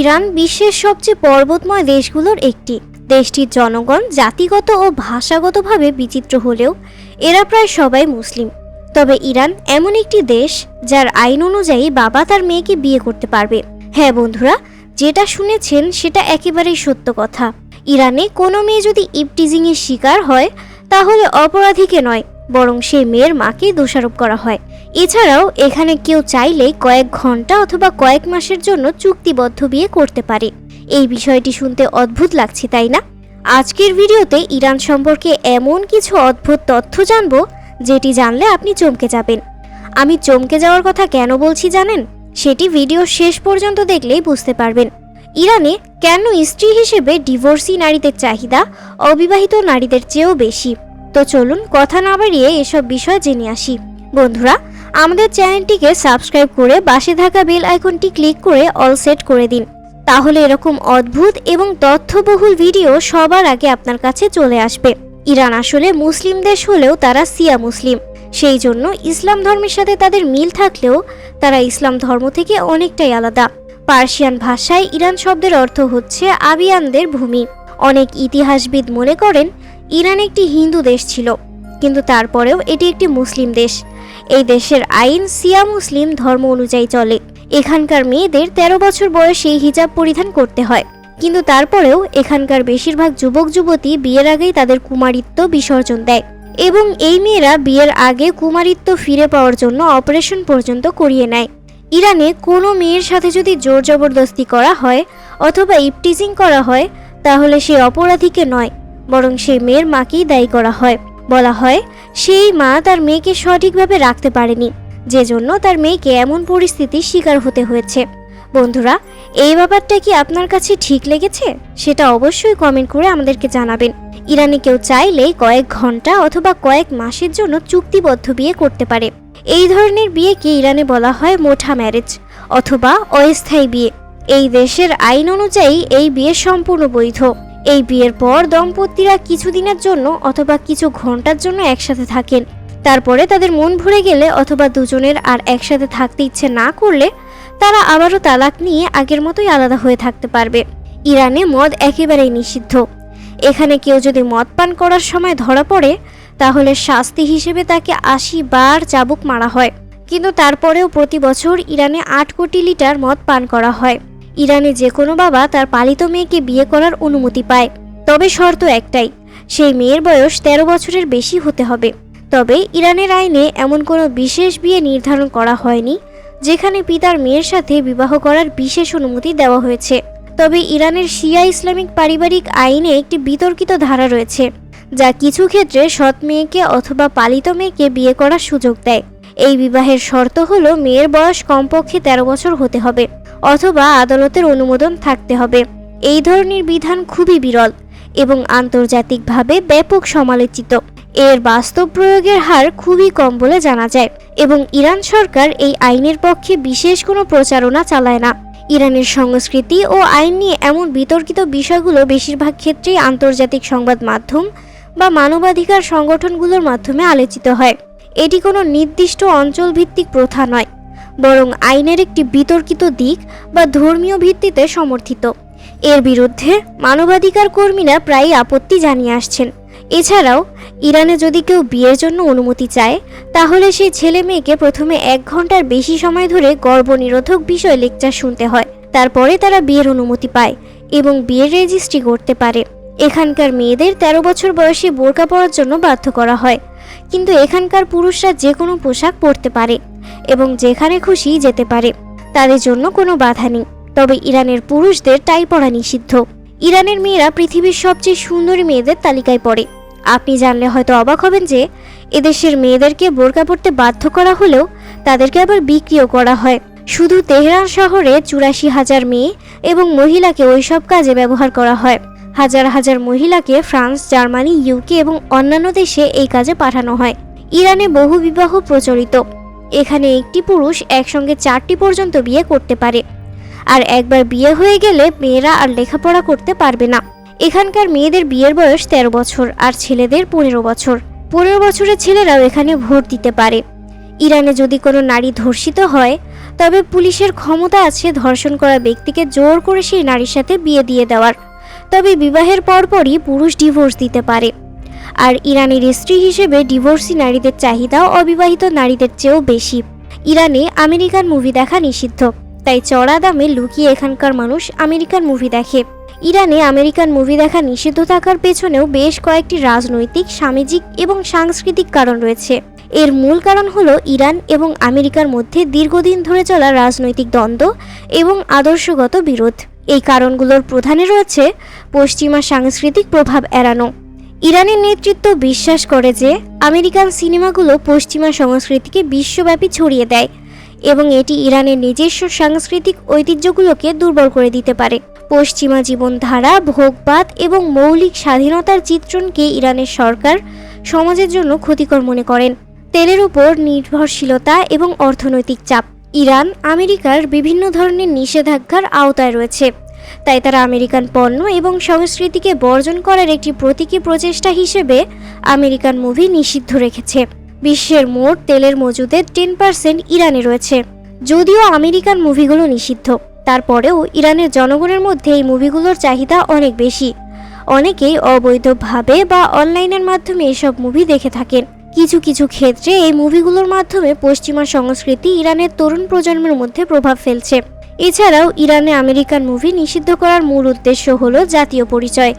Iran বিশ্বের সবচেয়ে পর্বতময় দেশগুলোর একটি। দেশটির জনগণ জাতিগত ও ভাষাগতভাবে বিচিত্র হলেও এরা প্রায় সবাই মুসলিম। তবে ইরান এমন একটি দেশ যার আইন অনুযায়ী বাবা তার মেয়েকে বিয়ে করতে পারবে। হ্যাঁ বন্ধুরা, যেটা শুনেছেন সেটা একেবারেই সত্য কথা। ইরানে কোনো মেয়ে যদি ইপটিজিংয়ের শিকার হয়, তাহলে অপরাধীকে নয়, বরং সেই মেয়ের মাকে দোষারোপ করা হয়। এছাড়াও এখানে কেউ চাইলে কয়েক ঘণ্টা অথবা কয়েক মাসের জন্য চুক্তিবদ্ধ বিয়ে করতে পারে। এই বিষয়টি শুনতে অদ্ভুত লাগছে, তাই না? আজকের ভিডিওতে ইরান সম্পর্কে এমন কিছু অদ্ভুত তথ্য জানব, যেটি জানলে আপনি চমকে যাবেন। আমি চমকে যাওয়ার কথা কেন বলছি জানেন? সেটি ভিডিও শেষ পর্যন্ত দেখলেই বুঝতে পারবেন। ইরানে কেন স্ত্রী হিসেবে ডিভোর্সি নারীদের চাহিদা, অবিবাহিত নারীদের চেয়েও বেশি? তো চলুন কথা না বাড়িয়ে এসব বিষয় জেনে আসি। বন্ধুরা আমাদের চ্যানেলটিকে সাবস্ক্রাইব করে পাশে থাকা বেল আইকনটি ক্লিক করে অল সেট করে দিন। তাহলে এরকম অদ্ভুত এবং তথ্যবহুল ভিডিও সবার আগে আপনার কাছে চলে আসবে। ইরান আসলে মুসলিম দেশ হলেও তারা সিয়া মুসলিম। সেই জন্য ইসলাম ধর্মের সাথে তাদের মিল থাকলেও তারা ইসলাম ধর্ম থেকে অনেকটাই আলাদা। পার্সিয়ান ভাষায় ইরান শব্দের অর্থ হচ্ছে আবিয়ানদের ভূমি। অনেক ইতিহাসবিদ মনে করেন, ইরান একটি হিন্দু দেশ ছিল, কিন্তু তারপরেও এটি একটি মুসলিম দেশ। এই দেশের আইন সিয়া মুসলিম ধর্ম অনুযায়ী চলে। এখানকার মেয়েদের ১৩ বছর বয়সেই হিজাব পরিধান করতে হয়। কিন্তু তারপরেও এখানকার বেশিরভাগ যুবক যুবতী বিয়ের আগেই তাদের কুমারিত্ব বিসর্জন দেয় এবং এই মেয়েরা বিয়ের আগে কুমারিত্ব ফিরে পাওয়ার জন্য অপারেশন পর্যন্ত করিয়ে নেয়। ইরানে কোনো মেয়ের সাথে যদি জোর জবরদস্তি করা হয় অথবা ইপটিজিং করা হয়, তাহলে সে অপরাধীকে নয়, বরং সেই মেয়ের মাকেই দায়ী করা হয়। বলা হয় সেই মা তার মেয়েকে সঠিকভাবে রাখতে পারেনি। যে জন্য তার মেয়েকে এমন পরিস্থিতির শিকার হতে হয়েছে। বন্ধুরা, এই ব্যাপারটা কি আপনার কাছে ঠিক লেগেছে? সেটা অবশ্যই কমেন্ট করে আমাদেরকে জানাবেন। ইরানে কেউ চাইলেই কয়েক ঘণ্টা অথবা কয়েক মাসের জন্য চুক্তিবদ্ধ বিয়ে করতে পারে। এই ধরনের বিয়েকে ইরানে বলা হয় মোঠা ম্যারেজ অথবা অস্থায়ী বিয়ে। এই দেশের আইন অনুযায়ী এই বিয়ে সম্পূর্ণ বৈধ। এই বিয়ের পর দম্পতিরা কিছুদিনের জন্য অথবা কিছু ঘণ্টার জন্য একসাথে থাকেন। তারপরে তাদের মন ভরে গেলে অথবা দুজনের আর একসাথে থাকতে ইচ্ছে না করলে তারা আবারও তালাক নিয়ে আগের মতোই আলাদা হয়ে থাকতে পারবে। ইরানে মদ একেবারেই নিষিদ্ধ। এখানে কেউ যদি মদ পান করার সময় ধরা পড়ে, তাহলে শাস্তি হিসেবে তাকে আশি বার চাবুক মারা হয়। কিন্তু তারপরেও প্রতি বছর ইরানে আট কোটি লিটার মদ পান করা হয়। ইরানে যে কোনো বাবা তার পালিত মেয়েকে বিয়ে করার অনুমতি পায়। তবে শর্ত একটাই, সেই মেয়ের বয়স ১৩ বছরের বেশি হতে হবে। তবে ইরানের আইনে এমন কোনো বিশেষ বিয়ে নির্ধারণ করা হয়নি, যেখানে পিতার মেয়ের সাথে বিবাহ করার বিশেষ অনুমতি দেওয়া হয়েছে। তবে ইরানের শিয়া ইসলামিক পারিবারিক আইনে একটি বিতর্কিত ধারা রয়েছে, যা কিছু ক্ষেত্রে সৎ মেয়েকে অথবা পালিত মেয়েকে বিয়ে করার সুযোগ দেয়। এই বিবাহের শর্ত হলো মেয়ের বয়স কমপক্ষে ১৩ বছর হতে হবে। অথবা আদালতের অনুমোদন থাকতে হবে। এই ধরনের বিধান খুবই বিরল এবং আন্তর্জাতিকভাবে ব্যাপক সমালোচিত। এর বাস্তব প্রয়োগের হার খুবই কম বলে জানা যায় এবং ইরান সরকার এই আইনের পক্ষে বিশেষ কোনো প্রচারণা চালায় না। ইরানের সংস্কৃতি ও আইন নিয়ে এমন বিতর্কিত বিষয়গুলো বেশিরভাগ ক্ষেত্রেই আন্তর্জাতিক সংবাদ মাধ্যম বা মানবাধিকার সংগঠনগুলোর মাধ্যমে আলোচিত হয়। এটি কোনো নির্দিষ্ট অঞ্চলভিত্তিক প্রথা নয়। বরং আইনের একটি বিতর্কিত দিক বা ধর্মীয় ভিত্তিতে সমর্থিত। এর বিরুদ্ধে মানবাধিকার কর্মীরা প্রায়ই আপত্তি জানিয়ে আসছেন। এছাড়াও, ইরানে যদি কেউ বিয়ের জন্য অনুমতি চায়, তাহলে সেই ছেলে মেয়েকে প্রথমে এক ঘণ্টার বেশি সময় ধরে গর্ভনিরোধক বিষয় লেকচার শুনতে হয়। তারপরে তারা বিয়ের অনুমতি পায় এবং বিয়ের রেজিস্ট্রি করতে পারে। এখানকার মেয়েদের ১৩ বছর বয়সে বোরকা পরার জন্য বাধ্য করা হয়। কিন্তু এখানকার পুরুষরা যে কোনো পোশাক পরতে পারে। এবং যেখানে খুশি যেতে পারে। তাদের জন্য কোনো বাধা নেই। তবে ইরানের পুরুষদের টাই পরা নিষিদ্ধ। ইরানের মেয়েরা পৃথিবীর সবচেয়ে সুন্দরী মেয়েদের তালিকায় পড়ে। আপনি জানলে হয়তো অবাক হবেন যে, এদেশের মেয়েদেরকে বোরকা পড়তে বাধ্য করা হলেও তাদেরকে আবার বিক্রিও করা হয়। শুধু তেহরান শহরে চুরাশি হাজার মেয়ে এবং মহিলাকে ওইসব কাজে ব্যবহার করা হয়। হাজার হাজার মহিলাকে ফ্রান্স, জার্মানি, ইউকে এবং অন্যান্য দেশে এই কাজে পাঠানো হয়। ইরানে বহু বিবাহ প্রচলিত। এখানে একটি পুরুষ একসঙ্গে চারটি পর্যন্ত বিয়ে করতে পারে। আর একবার বিয়ে হয়ে গেলে মেয়েরা আর লেখাপড়া করতে পারবে না। এখানকার মেয়েদের বিয়ের বয়স ১৩ বছর আর ছেলেদের পনেরো বছর। পনেরো বছরের ছেলেরাও এখানে ভোট দিতে পারে। ইরানে যদি কোনো নারী ধর্ষিত হয়, তবে পুলিশের ক্ষমতা আছে ধর্ষণ করা ব্যক্তিকে জোর করে সেই নারীর সাথে বিয়ে দিয়ে দেওয়ার। তবে বিবাহের পরপরই পুরুষ ডিভোর্স দিতে পারে। আর ইরানের স্ত্রী হিসেবে ডিভোর্সি নারীদের চাহিদা অবিবাহিত নারীদের চেয়েও বেশি। ইরানে আমেরিকান মুভি দেখা নিষিদ্ধ, তাই চড়া দামে লুকিয়ে এখানকার মানুষ আমেরিকান মুভি দেখে। ইরানে আমেরিকান মুভি দেখা নিষিদ্ধ থাকার পেছনেও বেশ কয়েকটি রাজনৈতিক, সামাজিক এবং সাংস্কৃতিক কারণ রয়েছে। এর মূল কারণ হল ইরান এবং আমেরিকার মধ্যে দীর্ঘদিন ধরে চলা রাজনৈতিক দ্বন্দ্ব এবং আদর্শগত বিরোধ। এই কারণগুলোর প্রধানে রয়েছে পশ্চিমা সাংস্কৃতিক প্রভাব এড়ানো। ইরানের নেতৃত্ব বিশ্বাস করে যে আমেরিকান সিনেমাগুলো পশ্চিমা সংস্কৃতিকে বিশ্বব্যাপী ছড়িয়ে দেয় এবং এটি ইরানের নিজস্ব সাংস্কৃতিক ঐতিহ্যগুলোকে দুর্বল করে দিতে পারে। পশ্চিমা জীবনধারা, ভোগবাদ এবং মৌলিক স্বাধীনতার চিত্রণকে ইরানের সরকার সমাজের জন্য ক্ষতিকর মনে করেন। তেলের উপর নির্ভরশীলতা এবং অর্থনৈতিক চাপ। ইরান, আমেরিকার বিভিন্ন ধরনের নিষেধাজ্ঞার আওতায় রয়েছে। তাই তারা আমেরিকান পণ্য এবং সংস্কৃতিকে বর্জন করার একটি প্রতীকী প্রচেষ্টা হিসেবে আমেরিকান মুভি নিষিদ্ধ রেখেছে। বিশ্বের মোট তেলের মজুদের টেন পার্সেন্ট ইরানে রয়েছে। যদিও আমেরিকান মুভিগুলো নিষিদ্ধ, তারপরেও ইরানের জনগণের মধ্যে এই মুভিগুলোর চাহিদা অনেক বেশি। অনেকেই অবৈধভাবে বা অনলাইনের মাধ্যমে এসব মুভি দেখে থাকেন। কিছু কিছু ক্ষেত্রে এই মুভিগুলোর মাধ্যমে পশ্চিমা সংস্কৃতি ইরানের তরুণ প্রজন্মের মধ্যে প্রভাব ফেলছে। এছাড়াও ইরানে আমেরিকান মুভি নিষিদ্ধ করার মূল উদ্দেশ্য হল জাতীয় পরিচয়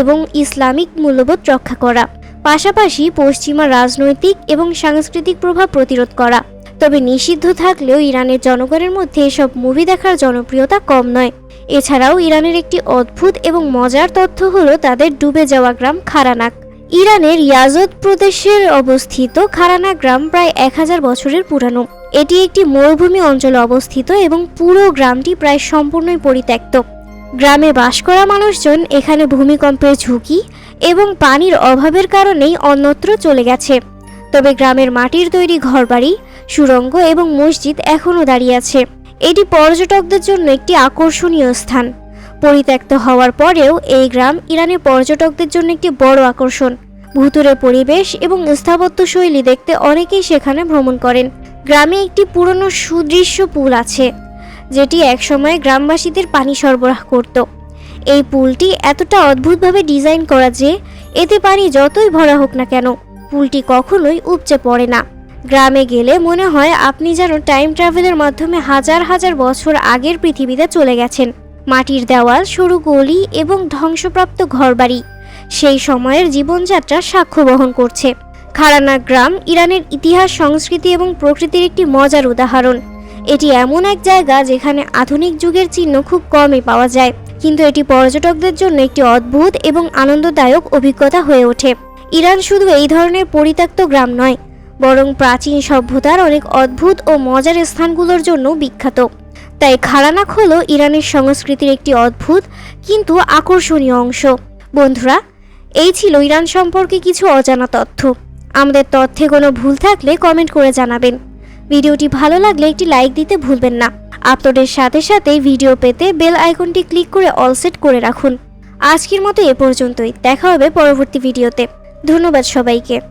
এবং ইসলামিক মূল্যবোধ রক্ষা করা, পাশাপাশি পশ্চিমা রাজনৈতিক এবং সাংস্কৃতিক প্রভাব প্রতিরোধ করা। তবে নিষিদ্ধ থাকলেও ইরানের জনগণের মধ্যে এসব মুভি দেখার জনপ্রিয়তা কম নয়। এছাড়াও ইরানের একটি অদ্ভুত এবং মজার তথ্য হলো তাদের ডুবে যাওয়া গ্রাম খারানাক। ইরানের ইয়াজদ প্রদেশের অবস্থিত খারানা গ্রাম প্রায় এক হাজার বছরের পুরানো। এটি একটি মরুভূমি অঞ্চলে অবস্থিত এবং পুরো গ্রামটি প্রায় সম্পূর্ণই পরিত্যক্ত। গ্রামে বাস করা মানুষজন এখানে ভূমিকম্পের ঝুঁকি এবং পানির অভাবের কারণেই অন্যত্র চলে গেছে। তবে গ্রামের মাটির তৈরি ঘরবাড়ি সুড়ঙ্গ এবং মসজিদ এখনও দাঁড়িয়ে আছে। এটি পর্যটকদের জন্য একটি আকর্ষণীয় স্থান। পরিত্যক্ত হওয়ার পরেও এই গ্রাম ইরানের পর্যটকদের জন্য একটি বড় আকর্ষণ। ভুতুরে পরিবেশ এবং স্থাপত্য শৈলী দেখতে অনেকেই সেখানে ভ্রমণ করেন। গ্রামে একটি পুরনো সুদৃশ্য পুল আছে, যেটি একসময় গ্রামবাসীদের পানি সরবরাহ করত। এই পুলটি এতটা অদ্ভুতভাবে ডিজাইন করা যে, এতে পানি যতই ভরা হোক না কেন, পুলটি কখনোই উপচে পড়ে না। গ্রামে গেলে মনে হয় আপনি যেন টাইম ট্রাভেলের মাধ্যমে হাজার হাজার বছর আগের পৃথিবীতে চলে গেছেন। মাটির দেওয়াল, সরু গলি এবং ধ্বংসপ্রাপ্ত ঘরবাড়ি, সেই সময়ের জীবনযাত্রা সাক্ষ্য বহন করছে। খারানা গ্রাম ইরানের ইতিহাস, সংস্কৃতি এবং প্রকৃতির একটি মজার উদাহরণ। এটি এমন এক জায়গা যেখানে আধুনিক যুগের চিহ্ন খুব কমই পাওয়া যায়, কিন্তু এটি পর্যটকদের জন্য একটি অদ্ভুত এবং আনন্দদায়ক অভিজ্ঞতা হয়ে ওঠে। ইরান শুধু এই ধরনের পরিত্যক্ত গ্রাম নয়, বরং প্রাচীন সভ্যতার অনেক অদ্ভুত ও মজার স্থানগুলোর জন্য বিখ্যাত। তাই খারানাক হলো ইরানের সংস্কৃতির একটি অদ্ভুত কিন্তু আকর্ষণীয় অংশ। বন্ধুরা, এই ছিল ইরান সম্পর্কে কিছু অজানা তথ্য। আমাদের তথ্যে কোনো ভুল থাকলে কমেন্ট করে জানাবেন। ভিডিওটি ভালো লাগলে একটি লাইক দিতে ভুলবেন না। আপলোডের সাথে সাথে ভিডিও পেতে বেল আইকনটি ক্লিক করে অল সেট করে রাখুন। আজকের মতো এ পর্যন্তই। দেখা হবে পরবর্তী ভিডিওতে ধন্যবাদ সবাইকে।